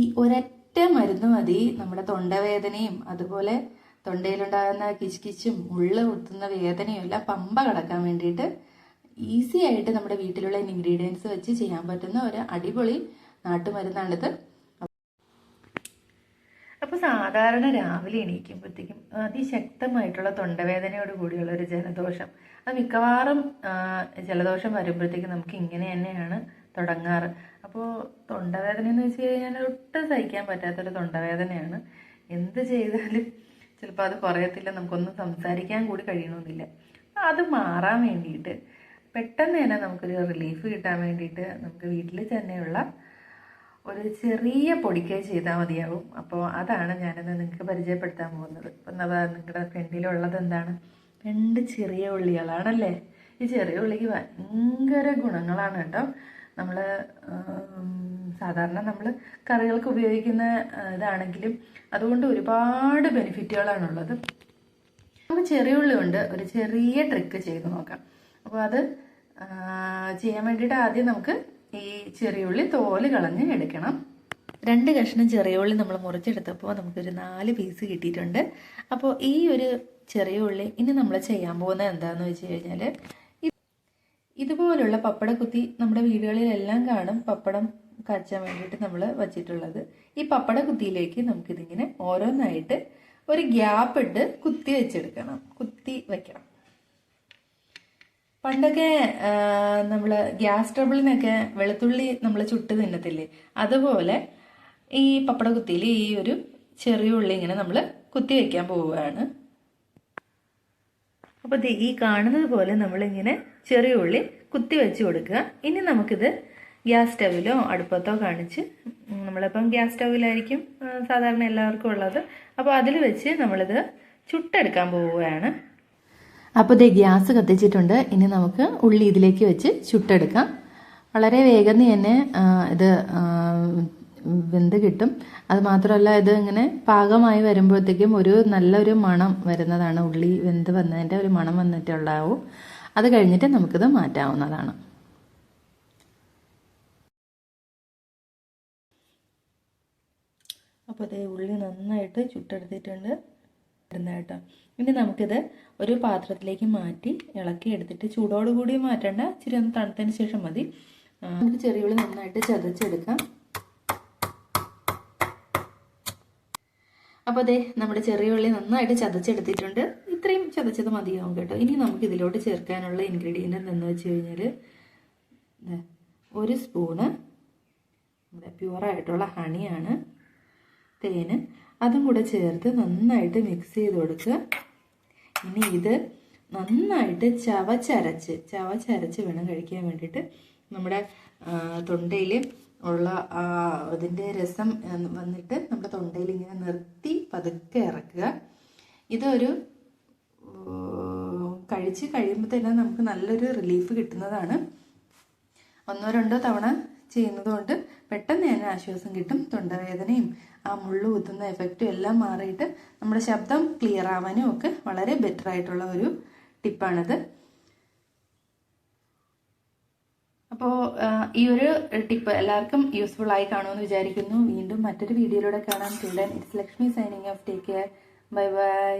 ഈ ഒരൊറ്റ മരുന്ന് മതി. നമ്മുടെ തൊണ്ടവേദനയും അതുപോലെ തൊണ്ടയിലുണ്ടാകുന്ന കിച്ചുകിച്ചും ഉള്ള കുത്തുന്ന വേദനയും എല്ലാം പമ്പ കടക്കാൻ വേണ്ടിയിട്ട് ഈസി ആയിട്ട് നമ്മുടെ വീട്ടിലുള്ള ഇൻഗ്രീഡിയൻസ് വെച്ച് ചെയ്യാൻ പറ്റുന്ന ഒരു അടിപൊളി നാട്ടുമരുന്നാണിത്. അപ്പോൾ സാധാരണ രാവിലെ എണീക്കുമ്പോഴത്തേക്കും അതിശക്തമായിട്ടുള്ള തൊണ്ടവേദനയോട് കൂടിയുള്ള ഒരു ജലദോഷം. അത് മിക്കവാറും ജലദോഷം വരുമ്പോഴത്തേക്കും നമുക്ക് ഇങ്ങനെ തന്നെയാണ് തുടങ്ങാറ്. അപ്പോൾ തൊണ്ടവേദന എന്ന് വെച്ച് കഴിഞ്ഞാൽ ഒട്ടും സഹിക്കാൻ പറ്റാത്തൊരു തൊണ്ടവേദനയാണ്. എന്ത് ചെയ്താലും ചിലപ്പോൾ അത് കുറയത്തില്ല നമുക്കൊന്നും സംസാരിക്കാൻ കൂടി കഴിയണമെന്നില്ല അത് മാറാൻ വേണ്ടിയിട്ട് പെട്ടെന്ന് തന്നെ നമുക്കൊരു റിലീഫ് കിട്ടാൻ വേണ്ടിയിട്ട് നമുക്ക് വീട്ടിൽ തന്നെയുള്ള ഒരു ചെറിയ പൊടിക്കൈ ചെയ്താൽ മതിയാവും. അപ്പോൾ അതാണ് ഞാനിന്ന് നിങ്ങൾക്ക് പരിചയപ്പെടുത്താൻ പോകുന്നത്. ഇപ്പം നിങ്ങളുടെ ഫ്രണ്ടിലുള്ളത് എന്താണ്? രണ്ട് ചെറിയ ഉള്ളികളാണല്ലേ? ഈ ചെറിയ ഉള്ളിക്ക് ഭയങ്കര ഗുണങ്ങളാണ് കേട്ടോ. നമ്മൾ സാധാരണ നമ്മൾ കറികൾക്ക് ഉപയോഗിക്കുന്ന ഇതാണെങ്കിലും അതുകൊണ്ട് ഒരുപാട് ബെനിഫിറ്റുകളാണുള്ളത്. നമുക്ക് ചെറിയ ഉള്ളി കൊണ്ട് ഒരു ചെറിയ ട്രിക്ക് ചെയ്ത് നോക്കാം. അപ്പോൾ അത് ചെയ്യാൻ വേണ്ടിയിട്ട് ആദ്യം നമുക്ക് ഈ ചെറിയ ഉള്ളി തോൽ കളഞ്ഞ് എടുക്കണം. രണ്ട് കഷ്ണം ചെറിയ ഉള്ളി നമ്മൾ മുറിച്ചെടുത്തപ്പോൾ നമുക്കൊരു നാല് പീസ് കിട്ടിയിട്ടുണ്ട്. അപ്പോൾ ഈ ഒരു ചെറിയ ഉള്ളി ഇനി നമ്മൾ ചെയ്യാൻ പോകുന്നത് എന്താണെന്ന് വെച്ച് കഴിഞ്ഞാൽ ഇതുപോലുള്ള പപ്പട കുത്തി നമ്മുടെ വീടുകളിലെല്ലാം കാണും പപ്പടം കാച്ചാൻ വേണ്ടിയിട്ട് നമ്മൾ വച്ചിട്ടുള്ളത്. ഈ പപ്പട കുത്തിയിലേക്ക് നമുക്കിതിങ്ങനെ ഓരോന്നായിട്ട് ഒരു ഗ്യാപ്പ് ഇട്ട് കുത്തി വെച്ചെടുക്കണം. കുത്തി വെക്കണം. പണ്ടൊക്കെ നമ്മൾ ഗ്യാസ് ട്രബിളിനൊക്കെ വെളുത്തുള്ളി നമ്മൾ ചുട്ട് തിന്നത്തില്ലേ? അതുപോലെ ഈ പപ്പട കുത്തിയിൽ ഈ ഒരു ചെറിയ ഉള്ളി ഇങ്ങനെ നമ്മൾ കുത്തി വയ്ക്കാൻ പോവുകയാണ്. അപ്പോൾ ഈ കാണുന്നത് പോലെ നമ്മളിങ്ങനെ ചെറിയ ഉള്ളി കുത്തി വെച്ച് കൊടുക്കുക. ഇനി നമുക്കിത് ഗ്യാസ് സ്റ്റവിലോ അടുപ്പത്തോ കാണിച്ച് നമ്മളിപ്പം ഗ്യാസ് സ്റ്റവിലായിരിക്കും സാധാരണ എല്ലാവർക്കും ഉള്ളത്. അപ്പോൾ അതിൽ വെച്ച് നമ്മളിത് ചുട്ടെടുക്കാൻ പോവുകയാണ്. അപ്പോൾ ദേ ഗ്യാസ് കത്തിച്ചിട്ടുണ്ട്. ഇനി നമുക്ക് ഉള്ളി ഇതിലേക്ക് വെച്ച് ചുട്ടെടുക്കാം. വളരെ വേഗം തന്നെ ഇത് വെന്ത് കിട്ടും. അത് മാത്രമല്ല ഇത് ഇങ്ങനെ പാകമായി വരുമ്പോഴത്തേക്കും ഒരു നല്ലൊരു മണം വരുന്നതാണ്. ഉള്ളി വെന്ത് വന്നതിന്റെ ഒരു മണം വന്നിട്ടുണ്ടാവും അത് കഴിഞ്ഞിട്ട് നമുക്കിത് മാറ്റാവുന്നതാണ്. അപ്പോൾ അതേ ഉള്ളി നന്നായിട്ട് ചുട്ടെടുത്തിട്ടുണ്ട്. കേട്ടോ. ഇനി നമുക്കിത് ഒരു പാത്രത്തിലേക്ക് മാറ്റി ഇളക്കി എടുത്തിട്ട് ചൂടോടുകൂടി മാറ്റേണ്ട. ഇച്ചിരി ഒന്ന് തണുത്തതിന് ശേഷം മതി. നമുക്ക് ചെറിയ ഉള്ളി നന്നായിട്ട് ചതച്ചെടുക്കാം. അപ്പോൾ അതെ നമ്മുടെ ചെറിയ ഉള്ളി നന്നായിട്ട് ചതച്ചെടുത്തിട്ടുണ്ട്. ഇത്രയും ചതച്ചത് മതിയാവും കേട്ടോ. ഇനി നമുക്ക് ഇതിലോട്ട് ചേർക്കാനുള്ള ഇൻഗ്രീഡിയന്റ് എന്ന് വെച്ച് കഴിഞ്ഞാൽ ഒരു സ്പൂണ് നമ്മുടെ പ്യുവറായിട്ടുള്ള ഹണിയാണ് തേന്. അതും കൂടെ ചേർത്ത് നന്നായിട്ട് മിക്സ് ചെയ്ത് കൊടുക്കുക. ഇനി ഇത് നന്നായിട്ട് ചവച്ചരച്ച് ചവച്ചരച്ച് വേണം കഴിക്കാൻ വേണ്ടിയിട്ട്. നമ്മുടെ തൊണ്ടയിൽ ഉള്ള അതിന്റെ രസം വന്നിട്ട് നമ്മുടെ തൊണ്ടയിൽ ഇങ്ങനെ നിർത്തി പതുക്കെ ഇറക്കുക. ഇതൊരു കഴിച്ച് കഴിയുമ്പോൾ തന്നെ നമുക്ക് നല്ലൊരു റിലീഫ് കിട്ടുന്നതാണ്. ഒന്നോ രണ്ടോ തവണ ചെയ്യുന്നതുകൊണ്ട് പെട്ടെന്ന് തന്നെ ആശ്വാസം കിട്ടും തൊണ്ടവേദനയും ആ മുള്ളു കുത്തുന്ന എഫക്റ്റും എല്ലാം മാറിയിട്ട് നമ്മുടെ ശബ്ദം ക്ലിയർ ആവാനും ഒക്കെ വളരെ ബെറ്റർ ആയിട്ടുള്ള ഒരു ടിപ്പാണിത് അപ്പോൾ ഈ ഒരു ടിപ്പ് എല്ലാവർക്കും യൂസ്ഫുൾ ആയി കാണുമെന്ന് വിചാരിക്കുന്നു. വീണ്ടും മറ്റൊരു വീഡിയോയിലൂടെ കാണാം. Children it's Lakshmi signing off take care bye bye